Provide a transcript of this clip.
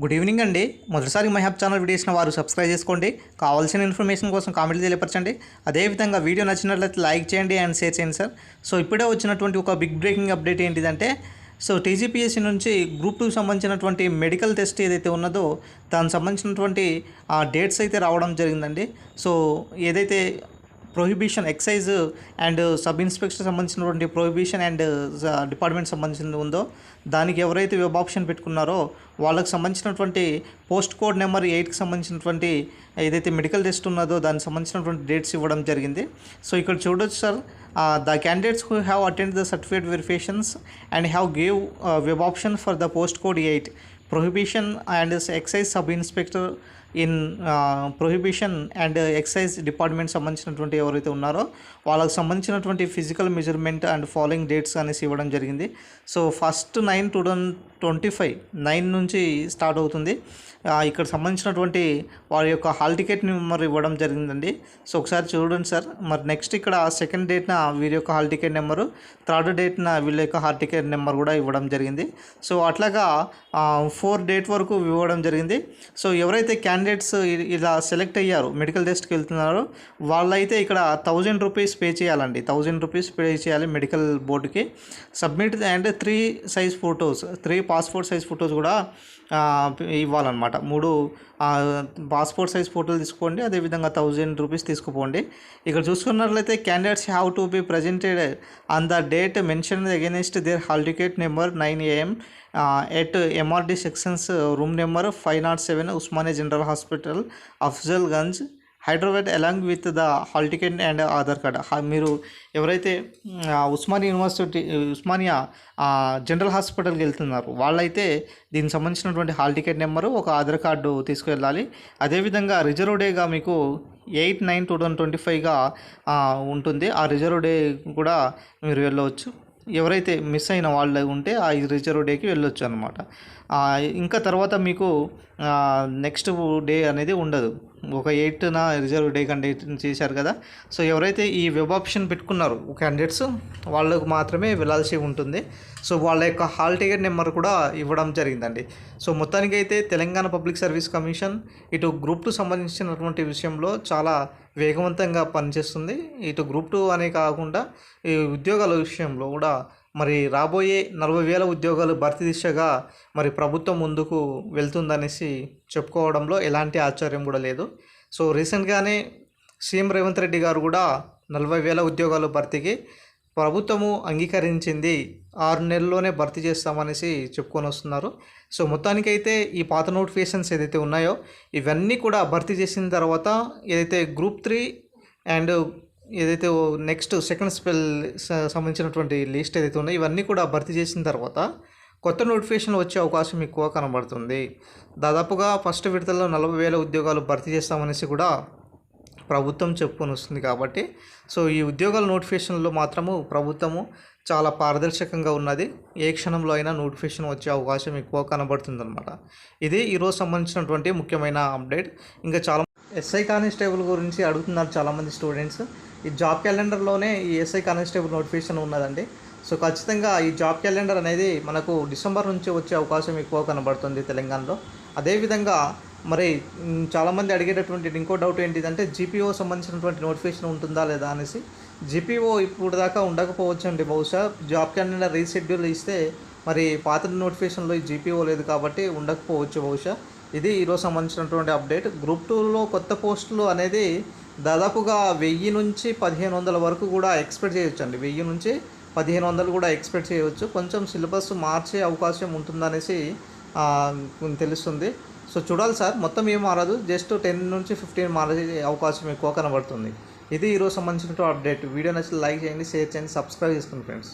Good evening అండి. మొదటిసారి my hub channel వీడియోస్ని వారు సబ్స్క్రైబ్ చేసుకోండి. కావాల్సిన ఇన్ఫర్మేషన్ కోసం కామెంట్లు తెలియపరచండి. అదేవిధంగా వీడియో నచ్చినట్లయితే లైక్ చేయండి అండ్ షేర్ చేయండి సార్. సో ఇప్పుడే వచ్చినటువంటి ఒక బిగ్ బ్రేకింగ్ అప్డేట్ ఏంటిదంటే సో టీజీపీఎస్సీ నుంచి గ్రూప్ టూకి సంబంధించినటువంటి మెడికల్ టెస్ట్ ఏదైతే ఉన్నదో దానికి సంబంధించినటువంటి ఆ డేట్స్ అయితే రావడం జరిగిందండి. సో ఏదైతే prohibition excise and sub inspector సంబంధించినటువంటి ప్రొహిబిషన్ అండ్ డిపార్ట్మెంట్ సంబంధించింది ఉందో దానికి ఎవరైతే వెబ్ ఆప్షన్ పెట్టుకున్నారో వాళ్ళకి సంబంధించినటువంటి పోస్ట్ కోడ్ నెంబర్ ఎయిట్కి సంబంధించినటువంటి ఏదైతే మెడికల్ టెస్ట్ ఉన్నదో దానికి సంబంధించినటువంటి డేట్స్ ఇవ్వడం జరిగింది. సో ఇక్కడ చూడొచ్చు sir the candidates who have attend the certificate verifications and have gave web option for the post code eight prohibition and excise sub inspector in prohibition and excise department సంబంధించినటువంటి ఎవరైతే ఉన్నారో వాళ్ళకి సంబంధించినటువంటి physical measurement and following dates అనేసి ఇవ్వడం జరిగింది. So first nine two thousand twenty five nine నుంచి start అవుతుంది. ఇక్కడ సంబంధించినటువంటి వారి యొక్క హాల్ టికెట్ నెంబర్ ఇవ్వడం జరిగిందండి. సో ఒకసారి చూడండి సార్. మరి నెక్స్ట్ ఇక్కడ సెకండ్ డేట్న వీరి యొక్క హాల్ టికెట్ నెంబరు థర్డ్ డేట్న వీళ్ళ యొక్క హాల్ టికెట్ నెంబర్ కూడా ఇవ్వడం జరిగింది. సో అట్లాగా ఫోర్ డేట్ వరకు ఇవ్వడం జరిగింది. సో ఎవరైతే క్యాండిడేట్స్ ఇలా సెలెక్ట్ అయ్యారు మెడికల్ టెస్ట్కి వెళ్తున్నారు. వాళ్ళైతే ఇక్కడ థౌజండ్ రూపీస్ పే చేయాలండి. థౌజండ్ రూపీస్ పే చేయాలి మెడికల్ బోర్డుకి submit and three size photos three passport size photos కూడా ఇవ్వాలన్నమాట. మూడు పాస్పోర్ట్ సైజ్ ఫోటోలు తీసుకోండి అదేవిధంగా థౌజండ్ రూపీస్ తీసుకుపోండి. ఇక్కడ చూసుకున్నట్లయితే candidates have to be presented on the date mention against their hall ticket number nine AM at MRD sections room number five not seven Osmania general hospital Afzal Gunj Hyderabad along with the hall ticket and Aadhaar card మీరు ఎవరైతే Osmania university Osmania general హాస్పిటల్కి వెళ్తున్నారు వాళ్ళైతే దీనికి సంబంధించినటువంటి hall ticket number ఒక Aadhaar card తీసుకువెళ్ళాలి అదేవిధంగా రిజర్వ్ డేగా మీకు eight nine two thousand twenty ఫైవ్గా ఉంటుంది. ఆ రిజర్వ్ డే కూడా మీరు వెళ్ళవచ్చు. ఎవరైతే మిస్ అయిన వాళ్ళు ఉంటే ఆ రిజర్వ్ డేకి వెళ్ళొచ్చు అనమాట ఇంకా తర్వాత మీకు నెక్స్ట్ డే అనేది ఉండదు. ఒక ఎయిట్న రిజర్వ్ డే కండక్ట్ చేశారు కదా. సో ఎవరైతే ఈ వెబ్ ఆప్షన్ పెట్టుకున్నారో క్యాండిడేట్స్ వాళ్ళకు మాత్రమే వెళ్ళాల్సి ఉంటుంది. సో వాళ్ళ యొక్క హాల్ టికెట్ నెంబర్ కూడా ఇవ్వడం జరిగిందండి. సో మొత్తానికైతే తెలంగాణ పబ్లిక్ సర్వీస్ కమిషన్ ఇటు గ్రూప్ టూ సంబంధించినటువంటి విషయంలో చాలా వేగవంతంగా పనిచేస్తుంది. ఇటు గ్రూప్ టూ అనే కాకుండా ఈ ఉద్యోగాల విషయంలో కూడా మరి రాబోయే నలభై వేల ఉద్యోగాలు భర్తీ దిశగా మరి ప్రభుత్వం ముందుకు వెళ్తుందనేసి చెప్పుకోవడంలో ఎలాంటి ఆశ్చర్యం కూడా లేదు. సో రీసెంట్గానే సీఎం రేవంత్ రెడ్డి గారు కూడా నలభై వేల ఉద్యోగాలు భర్తీకి ప్రభుత్వము అంగీకరించింది. ఆరు నెలల్లోనే భర్తీ చేస్తామనేసి చెప్పుకొని వస్తున్నారు. సో మొత్తానికైతే ఈ పాత నోటిఫికేషన్స్ ఏదైతే ఉన్నాయో ఇవన్నీ కూడా భర్తీ చేసిన తర్వాత ఏదైతే గ్రూప్ త్రీ అండ్ ఏదైతే నెక్స్ట్ సెకండ్ స్పెల్ సంబంధించినటువంటి లిస్ట్ ఏదైతే ఉన్నాయో ఇవన్నీ కూడా భర్తీ చేసిన తర్వాత కొత్త నోటిఫికేషన్ వచ్చే అవకాశం ఎక్కువ కనబడుతుంది. దాదాపుగా ఫస్ట్ విడతల్లో నలభై వేల ఉద్యోగాలు భర్తీ చేస్తామనేసి కూడా ప్రభుత్వం చెప్పుకొని వస్తుంది కాబట్టి సో ఈ ఉద్యోగాల నోటిఫికేషన్లో మాత్రము ప్రభుత్వము చాలా పారదర్శకంగా ఉన్నది. ఏ క్షణంలో అయినా నోటిఫికేషన్ వచ్చే అవకాశం ఎక్కువ కనబడుతుందన్నమాట. ఇది ఈరోజు సంబంధించినటువంటి ముఖ్యమైన అప్డేట్. ఇంకా చాలా ఎస్ఐ కానిస్టేబుల్ గురించి అడుగుతున్నారు చాలామంది స్టూడెంట్స్. ఈ జాబ్ క్యాలెండర్లోనే ఈ ఎస్ఐ కానిస్టేబుల్ నోటిఫికేషన్ ఉన్నదండి. సో ఖచ్చితంగా ఈ జాబ్ క్యాలెండర్ అనేది మనకు డిసెంబర్ నుంచి వచ్చే అవకాశం ఎక్కువ కనబడుతుంది తెలంగాణలో. అదేవిధంగా మరి చాలామంది అడిగేటటువంటి ఇంకో డౌట్ ఏంటిదంటే జీపీఓ సంబంధించినటువంటి నోటిఫికేషన్ ఉంటుందా లేదా అనేసి. జీపీఓ ఇప్పుడు దాకా ఉండకపోవచ్చు అండి బహుశా జాబ్ క్యాలెండర్ రీషెడ్యూల్ ఇస్తే మరి పాత నోటిఫికేషన్లో ఈ జీపీఓ లేదు కాబట్టి ఉండకపోవచ్చు బహుశా. ఇది ఈరోజు సంబంధించినటువంటి అప్డేట్. గ్రూప్ టూలో కొత్త పోస్టులు అనేది దాదాపుగా వెయ్యి నుంచి పదిహేను వందల వరకు కూడా ఎక్స్పెక్ట్ చేయొచ్చు అండి వెయ్యి నుంచి పదిహేను వందలు కూడా ఎక్స్పెక్ట్ చేయవచ్చు కొంచెం సిలబస్ మార్చే అవకాశం ఉంటుందనేసి తెలుస్తుంది. సో చూడాలి సార్. మొత్తం ఏం మారదు. జస్ట్ టెన్ నుంచి ఫిఫ్టీన్ మారే అవకాశం ఎక్కువ కనబడుతుంది. ఇది ఈరోజు సంబంధించినటువంటి అప్డేట్. వీడియో నచ్చిన లైక్ చేయండి షేర్ చేయండి సబ్స్క్రైబ్ చేసుకోండి ఫ్రెండ్స్.